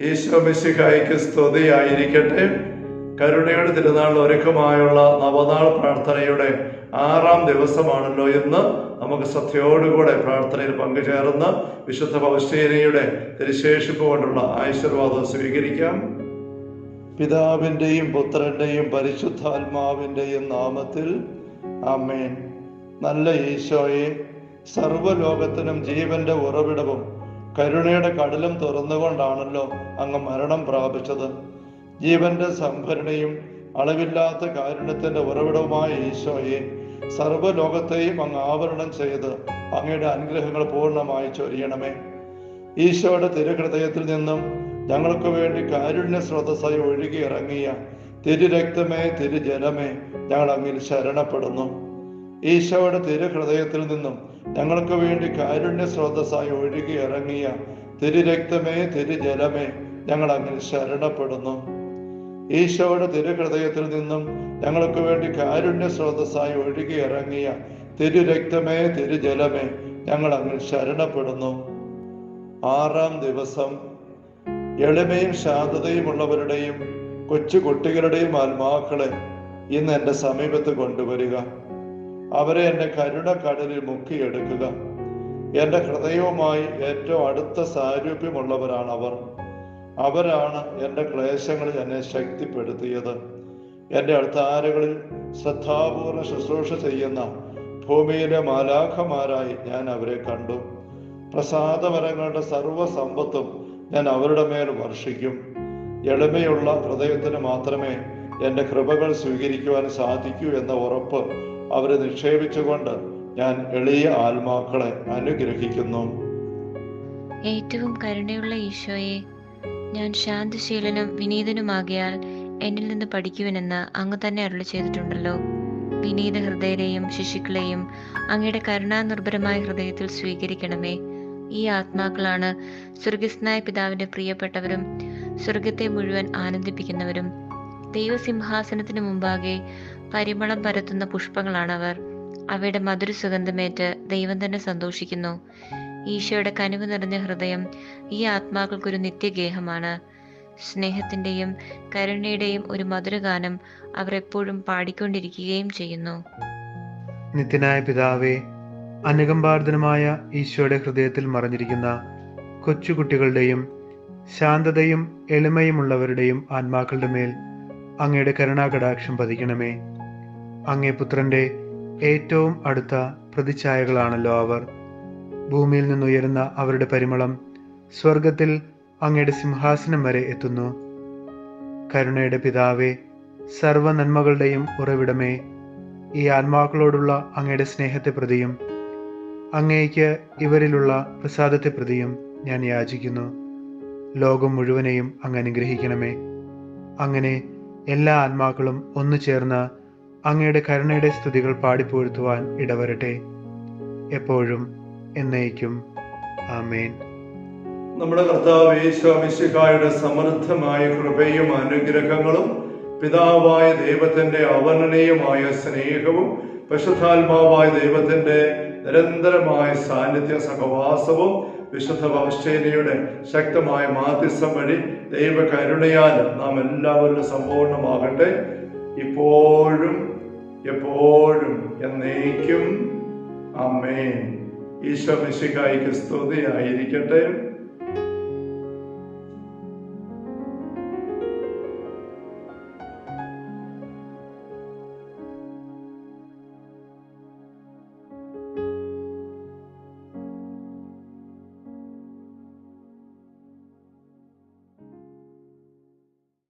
ഈശോ മിശിഹായിക്ക് സ്തുതിയായിരിക്കട്ടെ. കരുണയുടെ തിരുനാൾ ഒരുക്കമായുള്ള നവനാൾ പ്രാർത്ഥനയുടെ ആറാം ദിവസമാണല്ലോ ഇന്ന്. നമുക്ക് ശ്രദ്ധയോടുകൂടെ പ്രാർത്ഥനയിൽ പങ്കുചേർന്ന് വിശുദ്ധ പൗശ്ചേരിയുടെ തിരുശേഷിപ്പ് കൊണ്ടുള്ള ആശീർവാദം സ്വീകരിക്കാം. പിതാവിന്റെയും പുത്രന്റെയും പരിശുദ്ധാത്മാവിന്റെയും നാമത്തിൽ ആമേൻ. നല്ല ഈശോയെ സർവലോകത്തിനും ജീവന്റെ ഉറവിടവും കരുണയുടെ കടലും തുറന്നുകൊണ്ടാണല്ലോ അങ്ങ് മരണം പ്രാപിച്ചത്. ജീവന്റെ സംഭരണയും അളവില്ലാത്ത കാരുണ്യത്തിന്റെ ഉറവിടവുമായ ഈശോയെ സർവലോകത്തെയും അങ്ങ് ആവരണം ചെയ്ത് അങ്ങയുടെ അനുഗ്രഹങ്ങൾ പൂർണമായി ചൊരിയണമേ. ഈശോയുടെ തിരുഹൃദയത്തിൽ നിന്നും ഞങ്ങൾക്ക് വേണ്ടി കാരുണ്യ സ്രോതസ്സായി ഒഴുകി ഇറങ്ങിയ തിരുരക്തമേ തിരുജലമേ ഞങ്ങൾ അങ്ങിൽ ശരണപ്പെടുന്നു. ഈശോയുടെ തിരുഹൃദയത്തിൽ നിന്നും ഞങ്ങൾക്ക് വേണ്ടി കാരുണ്യ സ്രോതസ്സായി ഒഴുകി ഇറങ്ങിയ തിരുരക്തമേ തിരുജലമേ ഞങ്ങൾ അങ്ങനെ ശരണപ്പെടുന്നു. ഈശോയുടെ തിരുഹൃദയത്തിൽ നിന്നും ഞങ്ങൾക്ക് വേണ്ടി കാരുണ്യ സ്രോതസ്സായി ഒഴുകി ഇറങ്ങിയ തിരുരക്തമേ തിരുജലമേ ഞങ്ങൾ അങ്ങനെ ശരണപ്പെടുന്നു. ആറാം ദിവസം എളിമയും ശാന്തതയും ഉള്ളവരുടെയും കൊച്ചു കുട്ടികളുടെയും ആത്മാക്കളെ ഇന്ന് എന്റെ സമീപത്ത് കൊണ്ടുവരിക. അവരെ എന്റെ കരുണ കടലിൽ മുക്കിയെടുക്കുക എന്റെ ഹൃദയവുമായി ഏറ്റവും അടുത്ത സാരൂപ്യമുള്ളവരാണ് അവർ. അവരാണ് എന്റെ ക്ലേശങ്ങളിൽ എന്നെ ശക്തിപ്പെടുത്തിയത്. എന്റെ അടുത്താരകളിൽ ശ്രദ്ധാപൂർവ ശുശ്രൂഷ ചെയ്യുന്ന ഭൂമിയിലെ മാലാഖമാരായി ഞാൻ അവരെ കണ്ടു. പ്രസാദവരങ്ങളുടെ സർവസമ്പത്തും ഞാൻ അവരുടെ മേൽ വർഷിക്കും. എളിമയുള്ള ഹൃദയത്തിന് മാത്രമേ എന്റെ കൃപകൾ സ്വീകരിക്കുവാൻ സാധിക്കൂ എന്ന ഉറപ്പ് അവരെ നിക്ഷേപിച്ചുകൊണ്ട് ഞാൻ എളിയ ആത്മാക്കളെ അനുഗ്രഹിക്കുന്നു. ഏറ്റവും കരുണയുള്ള ഈശോയെ ഞാൻ ശാന്തശീലനും വിനീതനുമാകിയാൽ എന്നിൽ നിന്ന് പഠിക്കുവനെന്ന് അങ്ങ് തന്നെ അരുളി ചെയ്തിട്ടുണ്ടല്ലോ. വിനീത ഹൃദയരെയും ശിശുക്കളെയും അങ്ങയുടെ കരുണാനിർഭരമായ ഹൃദയത്തിൽ സ്വീകരിക്കണമേ. ഈ ആത്മാക്കളാണ് സ്വർഗസ്നായ പിതാവിന്റെ പ്രിയപ്പെട്ടവരും സ്വർഗത്തെ മുഴുവൻ ആനന്ദിപ്പിക്കുന്നവരും. ദൈവസിംഹാസനത്തിന് മുമ്പാകെ പരിമളം പരത്തുന്ന പുഷ്പങ്ങളാണ് അവർ അവയുടെ മധുര സുഗന്ധമേറ്റ് ദൈവം തന്നെ സന്തോഷിക്കുന്നു. ഈശോയുടെ കനിവ് നിറഞ്ഞ ഹൃദയം ഈ ആത്മാക്കൾക്കൊരു നിത്യഗേഹമാണ്. സ്നേഹത്തിന്റെയും കരുണയുടെയും ഒരു മധുരഗാനം അവർ എപ്പോഴും പാടിക്കൊണ്ടിരിക്കുകയും ചെയ്യുന്നു. നിത്യനായ പിതാവേ അനുകമ്പാർദ്ദനമായ ഈശോയുടെ ഹൃദയത്തിൽ മറഞ്ഞിരിക്കുന്ന കൊച്ചുകുട്ടികളുടെയും ശാന്തതയും എളിമയുമുള്ളവരുടെയും ആത്മാക്കളുടെ മേൽ അങ്ങയുടെ കരുണാകടാക്ഷം പതിക്കണമേ. അങ്ങേ പുത്രന്റെ ഏറ്റവും അടുത്ത പ്രതിച്ഛായകളാണല്ലോ അവർ. ഭൂമിയിൽ നിന്നുയരുന്ന അവരുടെ പരിമളം സ്വർഗത്തിൽ അങ്ങയുടെ സിംഹാസനം വരെ എത്തുന്നു. കരുണയുടെ പിതാവേ സർവ നന്മകളുടെയും ഉറവിടമേ ഈ ആത്മാക്കളോടുള്ള അങ്ങയുടെ സ്നേഹത്തെ പ്രതിയും അങ്ങേക്ക് ഇവരിലുള്ള പ്രസാദത്തെ പ്രതിയും ഞാൻ യാചിക്കുന്നു. ലോകം മുഴുവനെയും അങ്ങ് അനുഗ്രഹിക്കണമേ. അങ്ങനെ എല്ലാ ആത്മാക്കളും ഒന്നു ചേർന്ന് അങ്ങയുടെ കരുണയുടെ സ്തുതികൾ പാടിപ്പോഴ്ത്തുവാൻ ഇടവരട്ടെ. എപ്പോഴും എന്നേക്കും. ആമേൻ. നമ്മുടെ കർത്താവ് യേശോമിശിഹായുടെ സമൃദ്ധമായ കൃപയും അനുഗ്രഹങ്ങളും പിതാവായ ദൈവത്തിന്റെ അവർണനീയമായ സ്നേഹവും പശുദ്ധാത്മാവായ ദൈവത്തിന്റെ നിരന്തരമായ സാന്നിധ്യ സഹവാസവും വിശുദ്ധ വംശേനയുടെ ശക്തമായ മാധ്യസ്ഥം വഴി ദൈവ കരുണയാൽ നാം എല്ലാവരിലും സമ്പൂർണമാകട്ടെ. ഇപ്പോഴും എപ്പോഴും എന്നേക്കും. അമ്മേൻ ഈശോ സ്തുതി സ്തുതിയായിരിക്കട്ടെ.